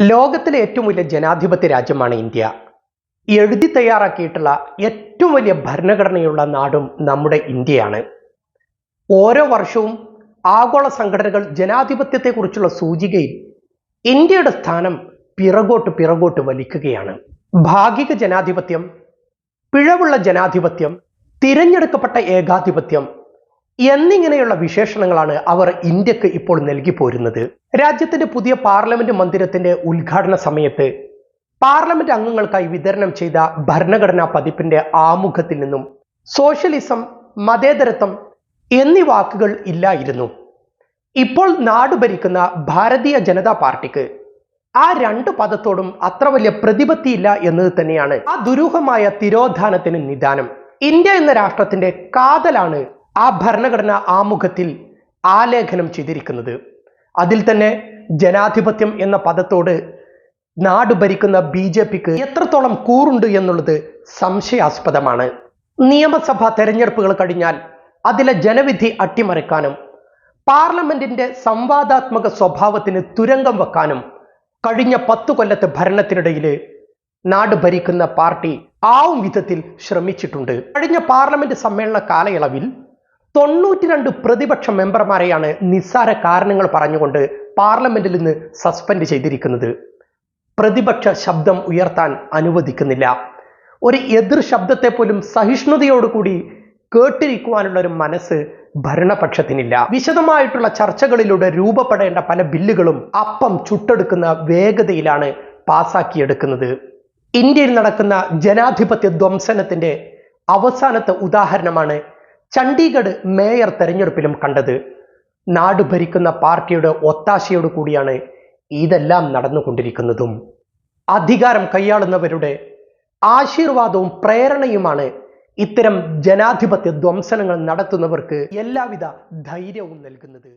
ലോകത്തിലെ ഏറ്റവും വലിയ ജനാധിപത്യ രാജ്യമാണ് ഇന്ത്യ. എഴുതി തയ്യാറാക്കിയിട്ടുള്ള ഏറ്റവും വലിയ ഭരണഘടനയുള്ള നാടും നമ്മുടെ ഇന്ത്യയാണ്. ഓരോ വർഷവും ആഗോള സംഘടനകൾ ജനാധിപത്യത്തെക്കുറിച്ചുള്ള സൂചികയിൽ ഇന്ത്യയുടെ സ്ഥാനം പിറകോട്ട് പിറകോട്ട് വലിക്കുകയാണ്. ഭാഗിക ജനാധിപത്യം പിഴവുള്ള ജനാധിപത്യം തിരഞ്ഞെടുക്കപ്പെട്ട ഏകാധിപത്യം എന്നിങ്ങനെയുള്ള വിശേഷണങ്ങളാണ് അവർ ഇന്ത്യയ്ക്ക് ഇപ്പോൾ നൽകി പോരുന്നത്. രാജ്യത്തിന്റെ പുതിയ പാർലമെന്റ് മന്ദിരത്തിന്റെ ഉദ്ഘാടന സമയത്ത് പാർലമെന്റ് അംഗങ്ങൾക്കായി വിതരണം ചെയ്ത ഭരണഘടനാ പതിപ്പിന്റെ ആമുഖത്തിൽ നിന്നും സോഷ്യലിസം മതേതരത്വം എന്നീ വാക്കുകൾ ഇല്ലായിരുന്നു. ഇപ്പോൾ നാട് ഭരിക്കുന്ന ഭാരതീയ ജനതാ പാർട്ടിക്ക് ആ രണ്ട് പദത്തോടും അത്ര വലിയ പ്രതിപത്തിയില്ല എന്നത് തന്നെയാണ് ആ ദുരൂഹമായ തിരോധാനത്തിന് നിദാനം. ഇന്ത്യ എന്ന രാഷ്ട്രത്തിന്റെ കാതലാണ് ആ ഭരണഘടന ആമുഖത്തിൽ ആലേഖനം ചെയ്തിരിക്കുന്നത്. അതിൽ തന്നെ ജനാധിപത്യം എന്ന പദത്തോട് നാട് ഭരിക്കുന്ന ബി ജെ പിക്ക് എത്രത്തോളം കൂറുണ്ട് എന്നുള്ളത് സംശയാസ്പദമാണ്. നിയമസഭാ തെരഞ്ഞെടുപ്പുകൾ കഴിഞ്ഞാൽ അതിലെ ജനവിധി അട്ടിമറിക്കാനും പാർലമെന്റിന്റെ സംവാദാത്മക സ്വഭാവത്തിന് തുരങ്കം വെക്കാനും കഴിഞ്ഞ പത്തു കൊല്ലത്തെ ഭരണത്തിനിടയിൽ നാട് ഭരിക്കുന്ന പാർട്ടി ആവും വിധത്തിൽ ശ്രമിച്ചിട്ടുണ്ട്. കഴിഞ്ഞ പാർലമെന്റ് സമ്മേളന കാലയളവിൽ തൊണ്ണൂറ്റിരണ്ട് പ്രതിപക്ഷ മെമ്പർമാരെയാണ് നിസ്സാര കാരണങ്ങൾ പറഞ്ഞുകൊണ്ട് പാർലമെന്റിൽ നിന്ന് സസ്പെൻഡ് ചെയ്തിരിക്കുന്നത്. പ്രതിപക്ഷ ശബ്ദം ഉയർത്താൻ അനുവദിക്കുന്നില്ല. ഒരു എതിർ ശബ്ദത്തെ പോലും സഹിഷ്ണുതയോടുകൂടി കേട്ടിരിക്കുവാനുള്ള ഒരു മനസ്സ് ഭരണപക്ഷത്തിനില്ല. വിശദമായിട്ടുള്ള ചർച്ചകളിലൂടെ രൂപപ്പെടേണ്ട പല ബില്ലുകളും അപ്പം ചുട്ടെടുക്കുന്ന വേഗതയിലാണ് പാസാക്കിയെടുക്കുന്നത്. ഇന്ത്യയിൽ നടക്കുന്ന ജനാധിപത്യ ധ്വംസനത്തിന്റെ അവസാനത്തെ ഉദാഹരണമാണ് ചണ്ഡീഗഡ് മേയർ തെരഞ്ഞെടുപ്പിലും കണ്ടത് നാട് ഭരിക്കുന്ന പാർട്ടിയുടെ ഒത്താശയോട് കൂടിയാണ് ഇതെല്ലാം നടന്നുകൊണ്ടിരിക്കുന്നതും. അധികാരം കൈയാളുന്നവരുടെ ആശീർവാദവും പ്രേരണയുമാണ് ഇത്തരം ജനാധിപത്യ ധ്വംസനങ്ങൾ നടത്തുന്നവർക്ക് എല്ലാവിധ ധൈര്യവും നൽകുന്നത്.